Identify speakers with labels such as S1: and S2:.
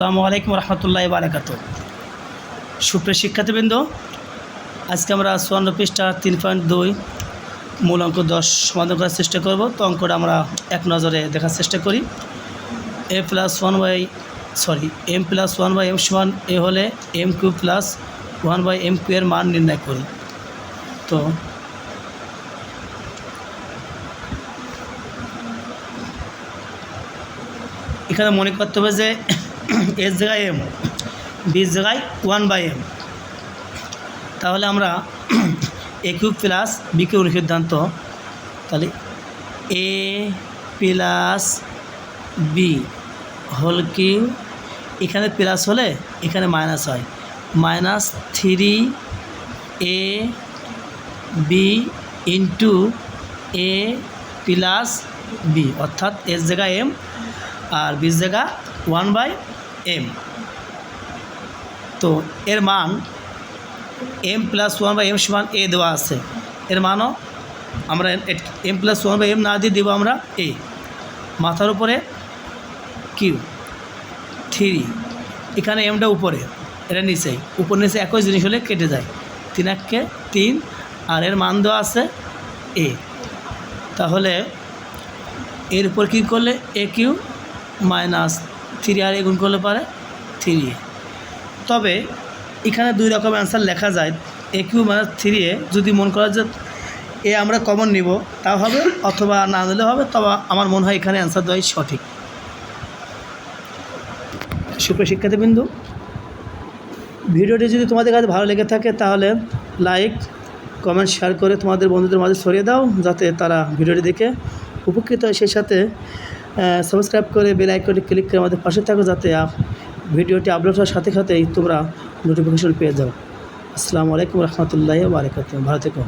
S1: আসসালামু আলাইকুম রহমতুল্লাহ বারাকাত। সুপ্রিয় শিক্ষার্থীবৃন্দ, আজকে আমরা চুয়ান্ন পৃষ্ঠা তিন পয়েন্ট দুই মূল অঙ্ক দশ সমাধান করার চেষ্টা করব। তো অঙ্কটা আমরা এক নজরে দেখার চেষ্টা করি। A plus one by sorry M plus one by M সমান এ হলে M cube plus one by M cube এর মান নির্ণয় করি। তো এখানে মনে করতে হবে যে এর জায়গায় এম বির জায়গায় ওয়ান বাই এম তাহলে আমরা এ প্লাস বি কিউব সিদ্ধান্ত, তাহলে A plus B whole cube এখানে প্লাস হলে এখানে মাইনাস হয়। Minus three A B into A plus B অর্থাৎ এর জায়গায় এম আর বিশ জায়গা ওয়ান বাই এম তো এর মান M plus one by M সমান এ দেওয়া আছে। এর মানও আমরা M plus one by M না দিয়ে দেবো আমরা এ মাথার উপরে কিউ থ্রি এখানে এমটা উপরে, এটা নিচে। উপর নিচে একই জিনিস হলে কেটে যায়। তিন এককে তিন, আর এর মান দেওয়া আছে এ তাহলে এর উপর কী করলে এ কিউ মাইনাস থ্রি আর এ গুণ করলে পারে থ্রি এ। তবে এখানে দুই রকম অ্যান্সার লেখা যায়, A cube minus three A. যদি মন করা যে এ আমরা কমন নিব, তা হবে অথবা না নিলে হবে, তবে আমার মনে হয় এখানে অ্যান্সার দেওয়াই সঠিক। সুপ্রিয় শিক্ষার্থীবৃন্দু ভিডিওটি যদি তোমাদের কাছে ভালো লেগে থাকে, তাহলে লাইক, কমেন্ট, শেয়ার করে তোমাদের বন্ধুদের মাঝে ছড়িয়ে দাও, যাতে তারা ভিডিওটি দেখে উপকৃত হয়। সেই সাথে সাবস্ক্রাইব করে বেল আইকনে ক্লিক করে আমাদের পাশে থাকো যাতে ভিডিওটি আপলোড হওয়ার সাথে সাথেই তোমরা নোটিফিকেশন পেয়ে যাও। আসসালামু আলাইকুম রহমতুল্লাহ বারকাত ভালো থেকো।